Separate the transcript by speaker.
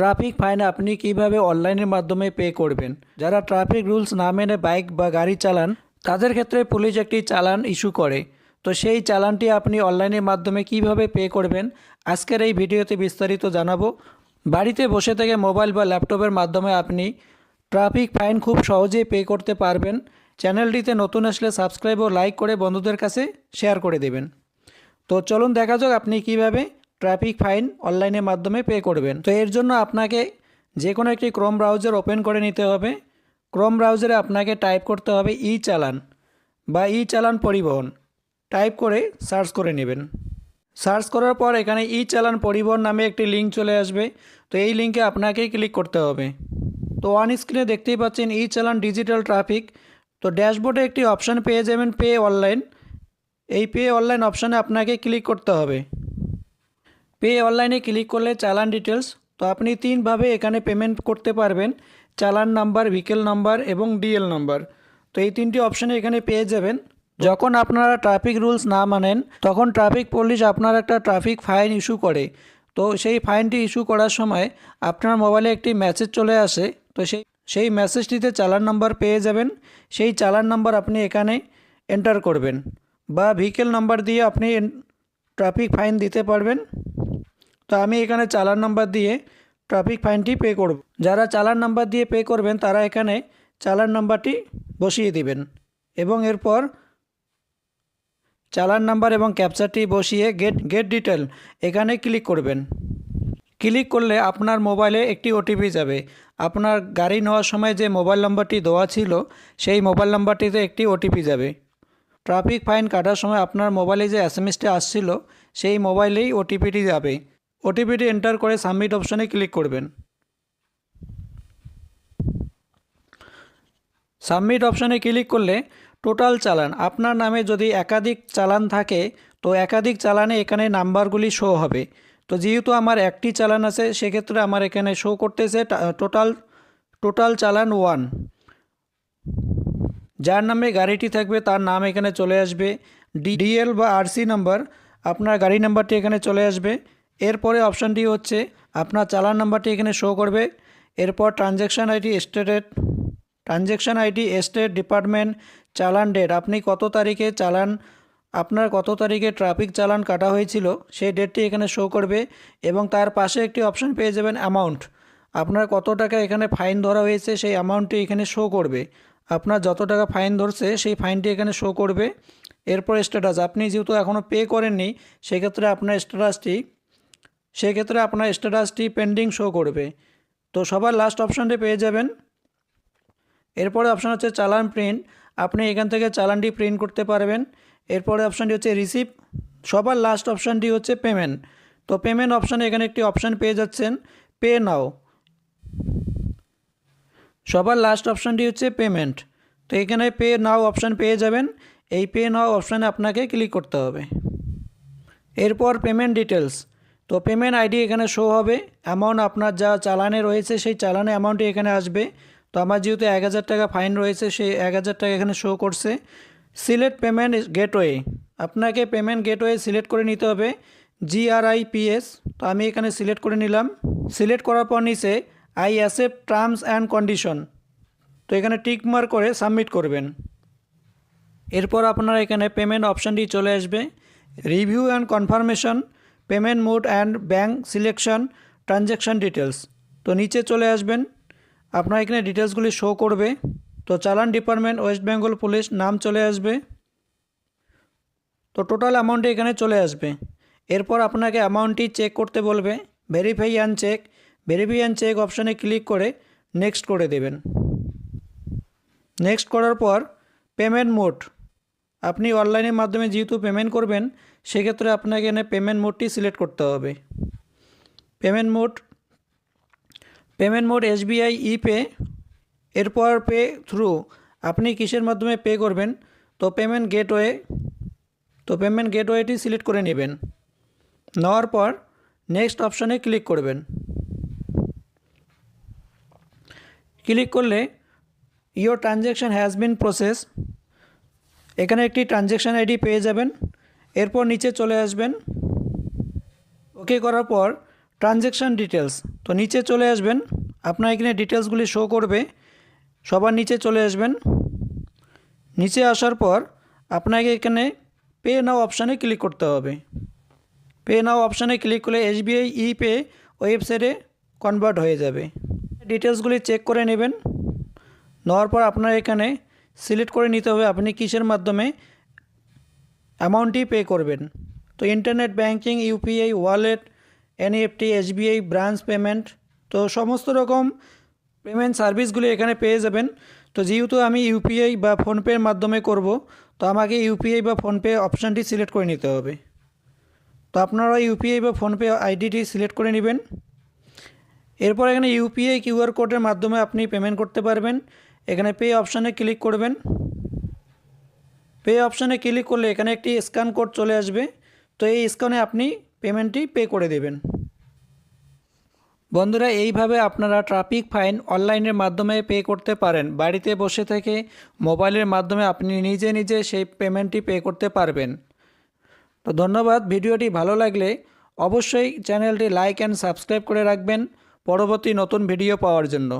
Speaker 1: Traffic fine আপনি কীভাবে অনলাইনের মাধ্যমে পে করবেন? যারা ট্রাফিক রুলস না মেনে বাইক বা গাড়ি চালান, তাদের ক্ষেত্রে পুলিশ একটি চালান ইস্যু করে। তো সেই চালানটি আপনি অনলাইনের মাধ্যমে কীভাবে পে করবেন? আজকের এই ভিডিওতে বিস্তারিত জানাব। বাড়িতে বসে থেকে মোবাইল বা ল্যাপটপের মাধ্যমে আপনি ট্রাফিক ফাইন খুব সহজেই পে করতে পারবেন। চ্যানেলটিতে নতুন আসলে সাবস্ক্রাইব ও লাইক করে বন্ধুদের কাছে শেয়ার করে দেবেন। তো চলুন দেখা যাক আপনি কীভাবে ট্রাফিক ফাইন অনলাইনের মাধ্যমে পে করবেন। তো এর জন্য আপনাকে যে কোনো একটি ক্রোম ব্রাউজার ওপেন করে নিতে হবে। ক্রোম ব্রাউজারে আপনাকে টাইপ করতে হবে ই চালান বা ই চালান পরিবহন। টাইপ করে সার্চ করে নেবেন। সার্চ করার পর এখানে ই চালান পরিবহন নামে একটি লিঙ্ক চলে আসবে। তো এই লিঙ্কে আপনাকেই ক্লিক করতে হবে। তো অন স্ক্রিনে দেখতেই পাচ্ছেন ই চালান ডিজিটাল ট্রাফিক। তো ড্যাশবোর্ডে একটি অপশান পেয়ে যাবেন পে অনলাইন। এই পে অনলাইন অপশানে আপনাকে ক্লিক করতে হবে। পে অনলাইনে ক্লিক করলে চালান ডিটেলস তো আপনি তিনভাবে এখানে পেমেন্ট করতে পারবেন। চালান নাম্বার ভিকেল নাম্বার এবং ডিএল নাম্বার। তো এই তিনটি অপশানে এখানে পেয়ে যাবেন। যখন আপনারা ট্রাফিক রুলস না মানেন, তখন ট্রাফিক পুলিশ আপনার একটা ট্রাফিক ফাইন ইস্যু করে। তো সেই ফাইনটি ইস্যু করার সময় আপনার মোবাইলে একটি মেসেজ চলে আসে। তো সেই সেই মেসেজটিতে চালান নাম্বার পেয়ে যাবেন। সেই চালান নাম্বার আপনি এখানে এন্টার করবেন বা ভিকেল নাম্বার দিয়ে আপনি ট্রাফিক ফাইন দিতে পারবেন। তো আমি এখানে চালান নাম্বার দিয়ে ট্রাফিক ফাইনটি পে করব। যারা চালান নাম্বার দিয়ে পে করবেন, তারা এখানে চালান নাম্বারটি বসিয়ে দিবেন এবং এরপর চালান নাম্বার এবং ক্যাপচারটি বসিয়ে গেট গেট ডিটেল এখানে ক্লিক করবেন। ক্লিক করলে আপনার মোবাইলে একটি ওটিপি যাবে। আপনার গাড়ি নেওয়ার সময় যে মোবাইল নাম্বারটি দেওয়া ছিল, সেই মোবাইল নাম্বারটিতে একটি ওটিপি যাবে। ট্রাফিক ফাইন কাটার সময় আপনার মোবাইলে যে এস এম এসটি আসছিল, সেই মোবাইলেই ওটিপিটি যাবে। ওটিপিটি এন্টার করে সাবমিট অপশানে ক্লিক করবেন। সাবমিট অপশানে ক্লিক করলে টোটাল চালান, আপনার নামে যদি একাধিক চালান থাকে, তো একাধিক চালানে এখানে নাম্বারগুলি শো হবে। তো যেহেতু আমার একটি চালান আছে, সেক্ষেত্রে আমার এখানে শো করতেছে টোটাল টোটাল চালান ওয়ান যার নামে গাড়িটি থাকবে, তার নাম এখানে চলে আসবে। ডিএল বা আরসি নাম্বার আপনার গাড়ি নাম্বারটি এখানে চলে আসবে। এরপরে অপশানটি হচ্ছে আপনার চালান নাম্বারটি এখানে শো করবে। এরপর transaction ID stated transaction ID state department challan date আপনি কত তারিখে চালান, আপনার কত তারিখে ট্রাফিক চালান কাটা হয়েছিল, সেই ডেটটি এখানে শো করবে এবং তার পাশে একটি অপশান পেয়ে যাবেন অ্যামাউন্ট আপনার কত টাকা এখানে ফাইন ধরা হয়েছে, সেই অ্যামাউন্টটি এখানে শো করবে। আপনার যত টাকা ফাইন ধরছে, সেই ফাইনটি এখানে শো করবে। এরপর স্ট্যাটাস আপনি যেহেতু এখনও পে করেননি, সেক্ষেত্রে আপনার স্ট্যাটাসটি সেক্ষেত্রে আপনার স্ট্যাটাসটি পেন্ডিং শো করবে। তো সবার লাস্ট অপশানটি পেয়ে যাবেন। এরপরে অপশান হচ্ছে চালান প্রিন্ট আপনি এখান থেকে চালানটি প্রিন্ট করতে পারবেন। এরপরে অপশানটি হচ্ছে রিসিভ সবার লাস্ট অপশানটি হচ্ছে পেমেন্ট তো পেমেন্ট অপশানে এখানে একটি অপশান পেয়ে যাচ্ছেন পে নাও সবার লাস্ট অপশানটি হচ্ছে পেমেন্ট তো এখানে পে নাও অপশান পেয়ে যাবেন। এই পে নাও অপশানে আপনাকে ক্লিক করতে হবে। এরপর পেমেন্ট ডিটেলস তো পেমেন্ট আইডি এখানে শো হবে। অ্যামাউন্ট আপনার যা চালানে রয়েছে, সেই চালানে অ্যামাউন্টটি এখানে আসবে। তো আমার যেহেতু এক হাজার টাকা ফাইন রয়েছে সেই এক হাজার টাকা এখানে শো করছে। সিলেক্ট পেমেন্ট গেটওয়ে আপনাকে পেমেন্ট গেটওয়ে সিলেক্ট করে নিতে হবে। জিআরআইপিএস তো আমি এখানে সিলেক্ট করে নিলাম। সিলেক্ট করার পর নিচে I accept terms and condition তো এখানে টিক করে সাবমিট করবেন। এরপর আপনার এখানে পেমেন্ট অপশানটি চলে আসবে। Review and confirmation payment mode and bank selection transaction details. তো নিচে চলে আসবেন। আপনার এখানে ডিটেলসগুলি শো করবে। তো চালান ডিপার্টমেন্ট, ওয়েস্ট বেঙ্গল পুলিশ, নাম চলে আসবে। তো টোটাল অ্যামাউন্টটি এখানে চলে আসবে। এরপর আপনাকে অ্যামাউন্টটি চেক করতে বলবে। Verify and check verify and check অপশানে ক্লিক করে নেক্সট করে দেবেন। নেক্সট করার পর পেমেন্ট মোড আপনি অনলাইনের মাধ্যমে যেহেতু পেমেন্ট করবেন, সেক্ষেত্রে আপনাকে এখানে পেমেন্ট মোডটি সিলেক্ট করতে হবে। Payment mode payment mode SBI e pay এরপর পে থ্রু। আপনি কিসের মাধ্যমে পে করবেন? তো পেমেন্ট গেটওয়ে, তো পেমেন্ট গেটওয়েটি সিলেক্ট করে নেবেন। নেওয়ার পর নেক্সট অপশানে ক্লিক করবেন। ক্লিক করলে your transaction has been process এখানে একটি ট্রানজ্যাকশান আইডি পেয়ে যাবেন। এরপর নিচে চলে আসবেন। ওকে করার পর ট্রানজ্যাকশান ডিটেলস তো নিচে চলে আসবেন। আপনার এখানে ডিটেলসগুলি শো করবে। সবার নিচে চলে আসবেন। নিচে আসার পর আপনাকে এখানে পে নাও অপশানে ক্লিক করতে হবে। পে নাও অপশানে ক্লিক করলে এসবিআই ই পে ওয়েবসাইটে কনভার্ট হয়ে যাবে। ডিটেলসগুলি চেক করে নেবেন। নেওয়ার পর আপনার এখানে সিলেক্ট করে নিতে হবে আপনি কিসের মাধ্যমে? অ্যামাউন্টটি পে করবেন। তো internet banking, UPI, wallet, NEFT, SBI, branch payment, তো সমস্ত রকম পেমেন্ট সার্ভিসগুলি এখানে পেয়ে যাবেন। তো যেহেতু আমি ইউপিআই বা ফোনপের মাধ্যমে করব, তো আমাকে ইউপিআই বা ফোনপে অপশানটি সিলেক্ট করে নিতে হবে। তো আপনারা ইউপিআই বা ফোনপে আইডিটি সিলেক্ট করে নেবেন। এরপর এখানে ইউপিআই কিউআর কোডের মাধ্যমে আপনি পেমেন্ট করতে পারবেন। এখানে পে অপশানে ক্লিক করবেন। পে অপশানে ক্লিক করলে এখানে একটি স্ক্যান কোড চলে আসবে। তো এই স্ক্যানে আপনি পেমেন্টটি পে করে দেবেন। বন্ধুরা, এইভাবে আপনারা ট্রাফিক ফাইন অনলাইনের মাধ্যমে পে করতে পারেন। বাড়িতে বসে থেকে মোবাইলের মাধ্যমে আপনি নিজে নিজে সেই পেমেন্টটি পে করতে পারবেন। তো ধন্যবাদ। ভিডিওটি ভালো লাগলে অবশ্যই চ্যানেলটি লাইক অ্যান্ড সাবস্ক্রাইব করে রাখবেন। পরবর্তী নতুন ভিডিও পাওয়ার জন্য।